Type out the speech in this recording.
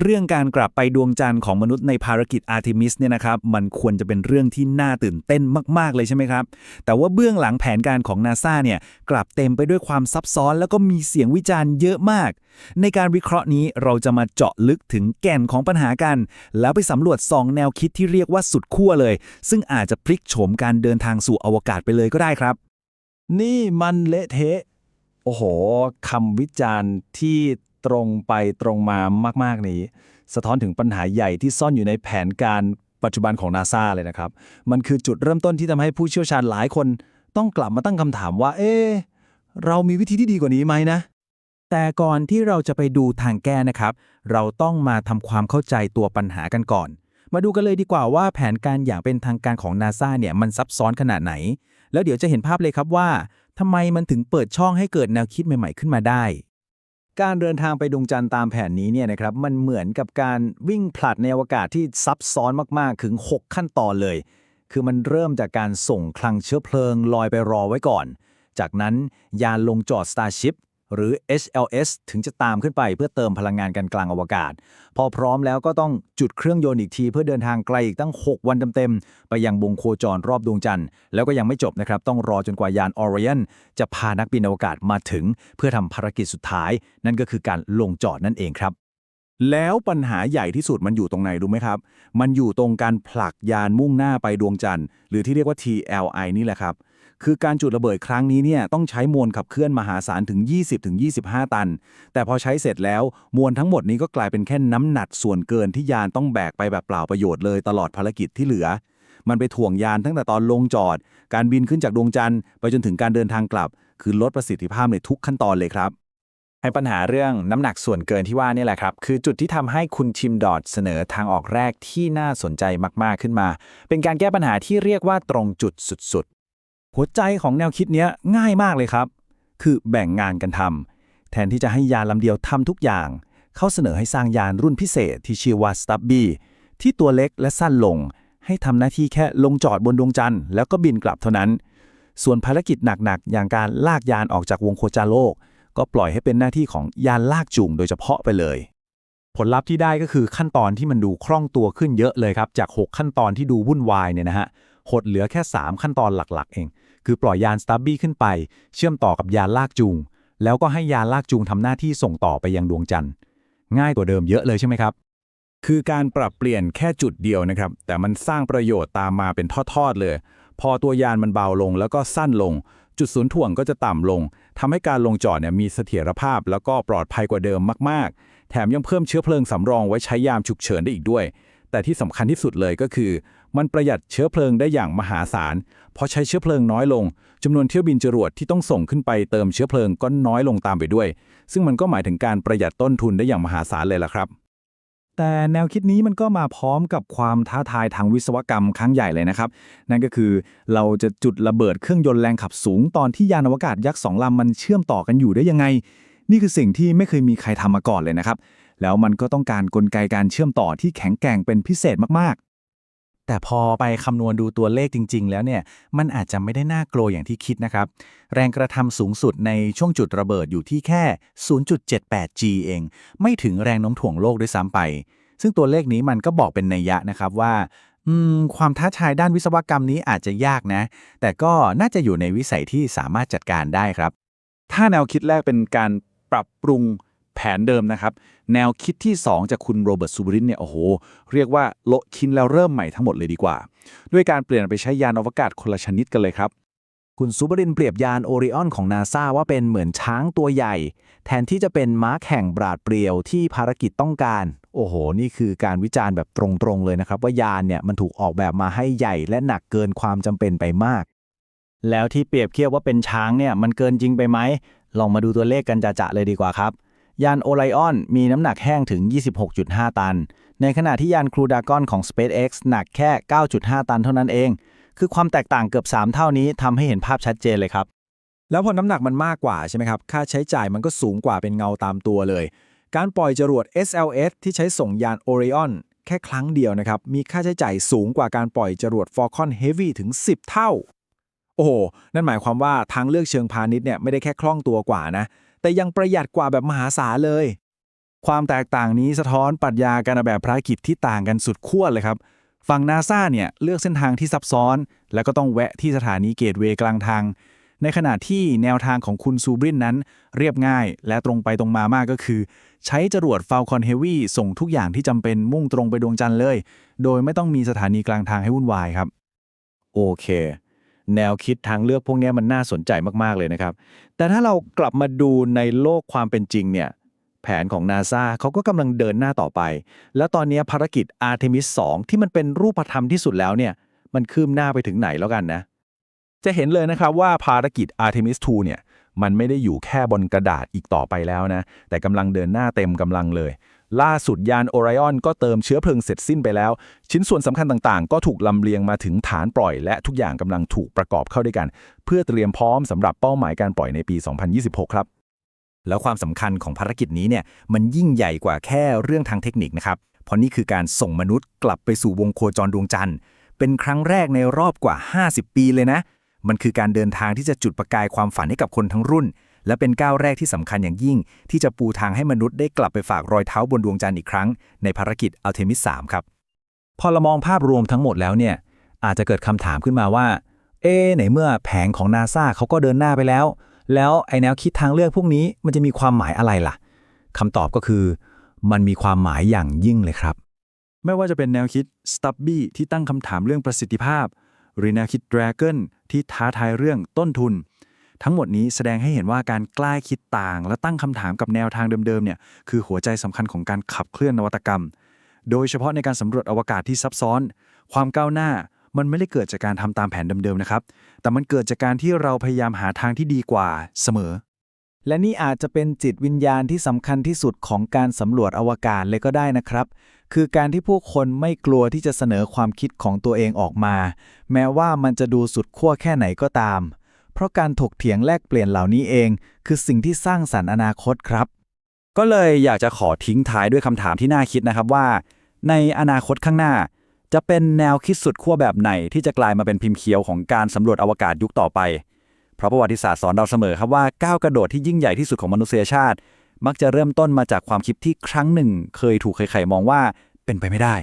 เรื่องการกลับไปดวงจันทร์ของมนุษย์ในภารกิจอาร์ e มิสเนี่ยนะครับมันควรจะเป็นเรื่องที่น่าตื่นเต้นมาก ๆ เลยใช่ไหมครับ แต่ว่าเบื้องหลังแผนการของนาซาเนี่ยกลับเต็มไปด้วยความซับซ้อน แล้วก็มีเสียงวิจารณ์เยอะมาก ในการวิเคราะห์นี้เราจะมาเจาะลึกถึงแก่นของปัญหากัน แล้วไปสำรวจสองแนวคิดที่เรียกว่าสุดขั้วเลย ซึ่งอาจจะพลิกโฉมการเดินทางสู่อวกาศไปเลยก็ได้ครับ นี่มันเละเทะโอ้โหคำวิจารณ์ที่ ตรงไปตรงมามากๆนี้ สะท้อนถึงปัญหาใหญ่ที่ซ่อนอยู่ในแผนการปัจจุบันของนาซาเลยนะครับ มันคือจุดเริ่มต้นที่ทำให้ผู้เชี่ยวชาญหลายคนต้องกลับมาตั้งคำถามว่า เอ๊เรามีวิธีที่ดีกว่านี้ไหมนะ แต่ก่อนที่เราจะไปดูทางแก้นะครับ เราต้องมาทำความเข้าใจตัวปัญหากันก่อน มาดูกันเลยดีกว่าว่าแผนการอย่างเป็นทางการของนาซาเนี่ยมันซับซ้อนขนาดไหน แล้วเดี๋ยวจะเห็นภาพเลยครับว่าทำไมมันถึงเปิดช่องให้เกิดแนวคิดใหม่ ๆ ขึ้นมาได้ การเดินทางไปดวงจันทร์ตามแผนนี้เนี่ยนะครับมันเหมือนกับการวิ่งผลัดในอวกาศที่ซับซ้อนมากๆถึง 6 ขั้นตอนเลย คือมันเริ่มจากการส่งคลังเชื้อเพลิงลอยไปรอไว้ก่อน จากนั้นยานลงจอด Starship หรือ HLS ถึงจะตามขึ้นไปเพื่อเติมพลังงานกันกลางอวกาศ พอพร้อมแล้วก็ต้องจุดเครื่องยนต์อีกที เพื่อเดินทางไกลอีกตั้ง 6 วันเต็มๆไปยังวงโคจรรอบดวงจันทร์ แล้วก็ยังไม่จบนะครับ ต้องรอจนกว่ายาน Orion จะพานักบินอวกาศมาถึง เพื่อทำภารกิจสุดท้าย นั่นก็คือการลงจอดนั่นเองครับแล้วปัญหาใหญ่ที่สุดมันอยู่ตรงไหนรู้ไหมครับ มันอยู่ตรงการผลักยานมุ่งหน้าไปดวงจันทร์ หรือที่เรียกว่า TLI นี่แหละครับ คือการจุดระเบิดครั้งนี้เนี่ยต้องใช้มวลขับเคลื่อนมหาศาลถึง 20-25 ตัน แต่พอใช้เสร็จแล้วมวลทั้งหมดนี้ก็กลายเป็นแค่น้ำหนักส่วนเกินที่ยานต้องแบกไปแบบเปล่าประโยชน์เลยตลอดภารกิจที่เหลือ มันไปถ่วงยานตั้งแต่ตอนลงจอด การบินขึ้นจากดวงจันทร์ไปจนถึงการเดินทางกลับ คือลดประสิทธิภาพในทุกขั้นตอนเลยครับให้ปัญหาเรื่องน้ำหนักส่วนเกินที่ว่านี่แหละครับ คือจุดที่ทำให้คุณทิมดอดเสนอทางออกแรกที่น่าสนใจมากๆขึ้นมา เป็นการแก้ปัญหาที่เรียกว่าตรงจุดสุด หัวใจของแนวคิดเนี้ยง่ายมากเลยครับ คือแบ่งงานกันทำแทนที่จะให้ยานลำเดียวทำทุกอย่าง เขาเสนอให้สร้างยานรุ่นพิเศษที่ชื่อว่า Stubby ที่ตัวเล็กและสั้นลง ให้ทำหน้าที่แค่ลงจอดบนดวงจันทร์แล้วก็บินกลับเท่านั้น ส่วนภารกิจหนักๆ อย่างการลากยานออกจากวงโคจรโลก ก็ปล่อยให้เป็นหน้าที่ของยานลากจูงโดยเฉพาะไปเลย ผลลัพธ์ที่ได้ก็คือขั้นตอนที่มันดูคล่องตัวขึ้นเยอะเลยครับ จาก 6 ขั้นตอนที่ดูวุ่นวายเนี่ยนะฮะหดเหลือแค่ 3 ขั้นตอนหลักๆ เอง คือปล่อยยานสตับบี้ขึ้นไป เชื่อมต่อกับยานลากจูง แล้วก็ให้ยานลากจูงทำหน้าที่ส่งต่อไปยังดวงจันทร์ ง่ายกว่าเดิมเยอะเลยใช่ไหมครับ คือการปรับเปลี่ยนแค่จุดเดียวนะครับ แต่มันสร้างประโยชน์ตามมาเป็นทอดๆเลย พอตัวยานมันเบาลงแล้วก็สั้นลง จุดศูนย์ถ่วงก็จะต่ำลงทำให้การลงจอดเนี่ยมีเสถียรภาพ แล้วก็ปลอดภัยกว่าเดิมมากๆ แถมยังเพิ่มเชื้อเพลิงสำรองไว้ใช้ยามฉุกเฉินได้อีกด้วย แต่ที่สำคัญที่สุดเลยก็คือ มันประหยัดเชื้อเพลิงได้อย่างมหาศาล เพราะใช้เชื้อเพลิงน้อยลงจำนวนเที่ยวบินจรวดที่ต้องส่งขึ้นไปเติมเชื้อเพลิงก็น้อยลงตามไปด้วย ซึ่งมันก็หมายถึงการประหยัดต้นทุนได้อย่างมหาศาลเลยล่ะครับ แต่แนวคิดนี้มันก็มาพร้อมกับความท้าทายทางวิศวกรรมครั้งใหญ่เลยนะครับ นั่นก็คือเราจะจุดระเบิดเครื่องยนต์แรงขับสูง ตอนที่ยานอวกาศยักษ์สองลำมันเชื่อมต่อกันอยู่ได้ยังไง นี่คือสิ่งที่ไม่เคยมีใครทำมาก่อนเลยนะครับแล้วมันก็ต้องการกลไกการเชื่อมต่อที่แข็งแกร่งเป็นพิเศษมาก แต่พอไปคำนวณดูตัวเลขจริง ๆ แล้วเนี่ย มันอาจจะไม่ได้น่ากลัวอย่างที่คิดนะครับ แรงกระทำสูงสุดในช่วงจุดระเบิดอยู่ที่แค่ 0.78G เอง ไม่ถึงแรงโน้มถ่วงโลกด้วยซ้ำไป ซึ่งตัวเลขนี้มันก็บอกเป็นนัยยะนะครับว่าความท้าทายด้านวิศวกรรมนี้อาจจะยากนะ แต่ก็น่าจะอยู่ในวิสัยที่สามารถจัดการได้ครับ ถ้าแนวคิดแรกเป็นการปรับปรุง แผนเดิมนะครับ แนวคิดที่ 2 จากคุณโรเบิร์ตซูบรินเนี่ยโอ้โห เรียกว่าโละคินแล้วเริ่มใหม่ทั้งหมดเลยดีกว่า ด้วยการเปลี่ยนไปใช้ยานอวกาศคนละชนิดกันเลยครับ คุณซูบรินเปรียบยานโอริออนของนาซาว่าเป็นเหมือนช้างตัวใหญ่ แทนที่จะเป็นม้าแข่งบราดเปรียวที่ภารกิจต้องการ โอ้โห นี่คือการวิจารณ์แบบตรงๆเลยนะครับ ว่ายานเนี่ยมันถูกออกแบบมาให้ใหญ่ และหนักเกินความจำเป็นไปมาก แล้วที่เปรียบเทียบว่าเป็นช้างเนี่ยมันเกินจริงไปไหมลองมาดูตัวเลขกันจะๆเลยดีกว่าครับ ยานโอไลออนมีน้ำหนักแห้งถึง 26.5 ตัน ในขณะที่ยานครูดากอนของ SpaceX หนักแค่ 9.5 ตันเท่านั้นเอง คือความแตกต่างเกือบ 3 เท่านี้ทำให้เห็นภาพชัดเจนเลยครับ แล้วพอน้ำหนักมันมากกว่าใช่ไหมครับ ค่าใช้จ่ายมันก็สูงกว่าเป็นเงาตามตัวเลย การปล่อยจรวด SLS ที่ใช้ส่งยาน Orion แค่ครั้งเดียวนะครับ มีค่าใช้จ่ายสูงกว่าการปล่อยจรวด Falcon Heavy ถึง 10 เท่า โอ้โห นั่นหมายความว่าทางเลือกเชิงพาณิชย์เนี่ยไม่ได้แค่คล่องตัวกว่านะ แต่ยังประหยัดกว่าแบบมหาศาลเลย ความแตกต่างนี้สะท้อนปรัชญาการออกแบบภารกิจที่ต่างกันสุดขั้วเลยครับ ฝั่งนาซาเนี่ยเลือกเส้นทางที่ซับซ้อน แล้วก็ต้องแวะที่สถานีเกตเวย์กลางทาง ในขณะที่แนวทางของคุณซูบรินนั้น เรียบง่าย และตรงไปตรงมามากก็คือ ใช้จรวด Falcon Heavy ส่งทุกอย่างที่จำเป็นมุ่งตรงไปดวงจันทร์เลย โดยไม่ต้องมีสถานีกลางทางให้วุ่นวายครับ โอเค แนวคิดทางเลือกพวกนี้มันน่าสนใจมากๆเลยนะครับ แต่ถ้าเรากลับมาดูในโลกความเป็นจริงเนี่ยแผนของนาซาเขาก็กำลังเดินหน้าต่อไป แล้วตอนนี้ภารกิจ Artemis 2 ที่มันเป็นรูปธรรมที่สุดแล้วเนี่ย มันคืบหน้าไปถึงไหนแล้วกันนะ จะเห็นเลยนะครับว่าภารกิจ Artemis 2 เนี่ย มันไม่ได้อยู่แค่บนกระดาษอีกต่อไปแล้วนะ แต่กำลังเดินหน้าเต็มกำลังเลย ล่าสุดยาน Orion ก็เติมเชื้อเพลิงเสร็จสิ้นไปแล้ว ชิ้นส่วนสำคัญต่างๆ ก็ถูกลำเลียงมาถึงฐานปล่อย และทุกอย่างกำลังถูกประกอบเข้าด้วยกัน เพื่อเตรียมพร้อมสำหรับเป้าหมายการปล่อยในปี 2026 ครับ แล้วความสำคัญของภารกิจนี้เนี่ยมันยิ่งใหญ่กว่าแค่เรื่องทางเทคนิคนะครับเพราะนี่คือการส่งมนุษย์กลับไปสู่วงโคจรดวงจันทร์เป็นครั้งแรกในรอบกว่า 50 ปีเลยนะ มันคือการเดินทางที่จะจุดประกายความฝันให้กับคนทั้งรุ่น และเป็นก้าวแรกที่สำคัญอย่างยิ่ง ที่จะปูทางให้มนุษย์ได้กลับไปฝากรอยเท้าบนดวงจันทร์อีกครั้ง ในภารกิจอัลเทมิส 3 ครับ พอเรามองภาพรวมทั้งหมดแล้วเนี่ยอาจจะเกิดคำถามขึ้นมาว่า เอ๊ไหนเมื่อแผงของนาซาเขาก็เดินหน้าไปแล้ว แล้วไอแนวคิดทางเลือกพวกนี้มันจะมีความหมายอะไรล่ะคำตอบก็คือ มันมีความหมายอย่างยิ่งเลยครับ ไม่ว่าจะเป็นแนวคิด Stubby ที่ตั้งคำถามเรื่องประสิทธิภาพ รือแนวคิด Dragon ที่ท้าทายเรื่องต้นทุน ทั้งหมดนี้แสดงให้เห็นว่าการกล้าคิดต่าง และตั้งคำถามกับแนวทางเดิมๆเนี่ยคือหัวใจสำคัญของการขับเคลื่อนนวัตกรรม โดยเฉพาะในการสำรวจอวกาศที่ซับซ้อน ความก้าวหน้ามันไม่ได้เกิดจากการทำตามแผนเดิมๆนะครับ แต่มันเกิดจากการที่เราพยายามหาทางที่ดีกว่าเสมอ และนี่อาจจะเป็นจิตวิญญาณที่สำคัญที่สุดของการสำรวจอวกาศเลยก็ได้นะครับ คือการที่ผู้คนไม่กลัวที่จะเสนอความคิดของตัวเองออกมา แม้ว่ามันจะดูสุดขั้วแค่ไหนก็ตาม เพราะการถกเถียงแลกเปลี่ยนเหล่านี้เอง คือสิ่งที่สร้างสรรค์อนาคตครับ ก็เลยอยากจะขอทิ้งท้ายด้วยคำถามที่น่าคิดนะครับว่า ในอนาคตข้างหน้า จะเป็นแนวคิดสุดขั้วแบบไหน ที่จะกลายมาเป็นพิมพ์เขียวของการสำรวจอวกาศยุคต่อไป เพราะประวัติศาสตร์สอนเราเสมอครับว่าก้าวกระโดดที่ยิ่งใหญ่ที่สุดของมนุษยชาติ มักจะเริ่มต้นมาจากความคิดที่ครั้งหนึ่ง เคยถูกใครๆมองว่าเป็นไปไม่ได้